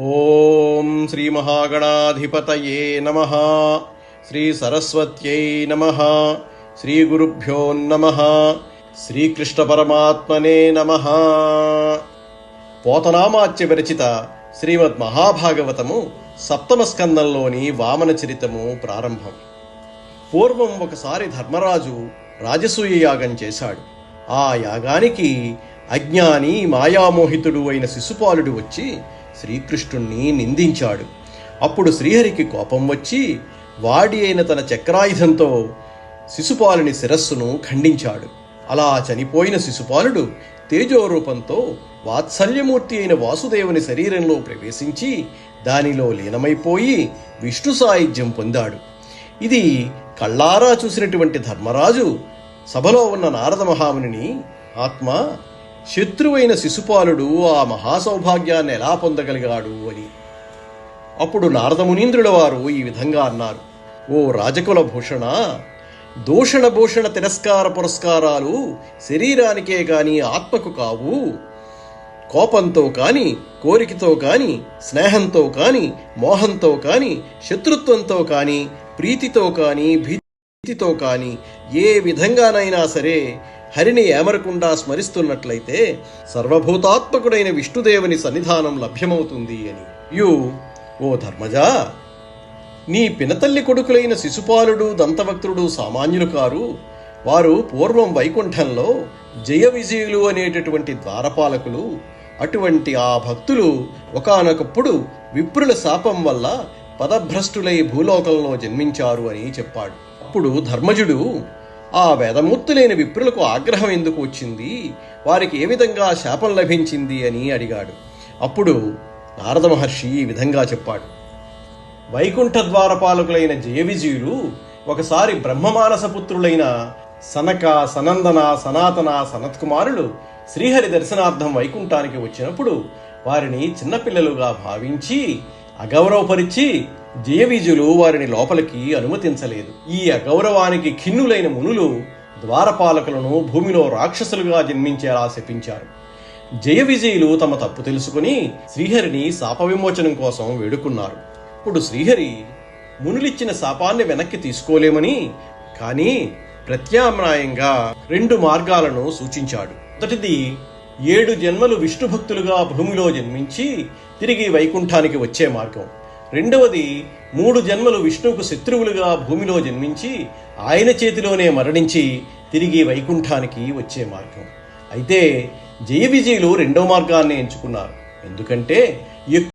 ఓం శ్రీ మహాగణాధిపతయే నమ. శ్రీ సరస్వత్యై నమ. శ్రీ గురుభ్యో నమ. శ్రీకృష్ణ పరమాత్మనే నమ. పోతనామాచ్య విరచిత శ్రీమద్ మహాభాగవతము సప్తమ స్కందంలోని వామన చరితము ప్రారంభం. పూర్వం ఒకసారి ధర్మరాజు రాజసూయ యాగం చేశాడు. ఆ యాగానికి అజ్ఞాని మాయామోహితుడు అయిన శిశుపాలుడు వచ్చి శ్రీకృష్ణుణ్ణి నిందించాడు. అప్పుడు శ్రీహరికి కోపం వచ్చి వాడి అయిన తన చక్రాయుధంతో శిశుపాలుని శిరస్సును ఖండించాడు. అలా చనిపోయిన శిశుపాలుడు తేజోరూపంతో వాత్సల్యమూర్తి అయిన వాసుదేవుని శరీరంలో ప్రవేశించి దానిలో లీనమైపోయి విష్ణు సాయుధ్యం పొందాడు. ఇది కళ్ళారా చూసినటువంటి ధర్మరాజు సభలో ఉన్న నారద మహామునిని ఆత్మ శత్రువైన శిశుపాలుడు ఆ మహాసౌభాగ్యాన్ని ఎలా పొందగలిగాడు అని. అప్పుడు నారదమునీంద్రుల వారు ఈ విధంగా అన్నారు. ఓ రాజకుల భూషణ దూషణ భూషణ తిరస్కార పురస్కారాలు శరీరానికే కాని ఆత్మకు కావు. కోపంతో కాని కోరికతో కాని స్నేహంతో కాని మోహంతో కాని శత్రుత్వంతో కాని ప్రీతితో కాని భీతితో కాని ఏ విధంగానైనా సరే హరిని ఏమరకుండా స్మరిస్తున్నట్లయితే సర్వభూతాత్మకుడైన విష్ణుదేవుని సన్నిధానం లభ్యమవుతుంది అని. యు ఓ ధర్మజా! నీ పినతల్లి కొడుకులైన శిశుపాలుడు దంతవక్తుడు సామాన్యులు కారు వారు పూర్వం వైకుంఠంలో జయ విజయులు అనేటటువంటి ద్వారపాలకులు అటువంటి ఆ భక్తులు ఒకానొకప్పుడు విప్రుల శాపం వల్ల పదభ్రష్టులై భూలోకంలో జన్మించారు అని చెప్పాడు. అప్పుడు ధర్మజుడు ఆ వేదమూర్తులైన విప్రులకు ఆగ్రహం ఎందుకు వచ్చింది? వారికి ఏ విధంగా శాపం లభించింది అని అడిగాడు. అప్పుడు నారద మహర్షి ఈ విధంగా చెప్పాడు. వైకుంఠ ద్వారపాలకులైన జయవిజయులు ఒకసారి బ్రహ్మమానస పుత్రులైన సనక సనందన సనాతన సనత్కుమారులు శ్రీహరి దర్శనార్థం వైకుంఠానికి వచ్చినప్పుడు వారిని చిన్నపిల్లలుగా భావించి అగౌరవపరిచి జయవీజులు వారిని లోపలికి అనుమతించలేదు. ఈ అగౌరవానికి ఖిన్నులైన మునులు ద్వారపాలకులను భూమిలో రాక్షసులుగా జన్మించేలా శపించారు. జయ విజయులు తమ తప్పు తెలుసుకుని శ్రీహరిని శాప విమోచనం కోసం వేడుకున్నారు. ఇప్పుడు శ్రీహరి మునులిచ్చిన శాపాన్ని వెనక్కి తీసుకోలేమని కానీ ప్రత్యామ్నాయంగా రెండు మార్గాలను సూచించాడు. మొదటిది ఏడు జన్మలు విష్ణు భక్తులుగా భూమిలో జన్మించి తిరిగి వైకుంఠానికి వచ్చే మార్గం. రెండవది మూడు జన్మలు విష్ణువుకు శత్రువులుగా భూమిలో జన్మించి ఆయన చేతిలోనే మరణించి తిరిగి వైకుంఠానికి వచ్చే మార్గం. అయితే జయ విజయులు రెండో మార్గాన్ని ఎంచుకున్నారు. ఎందుకంటే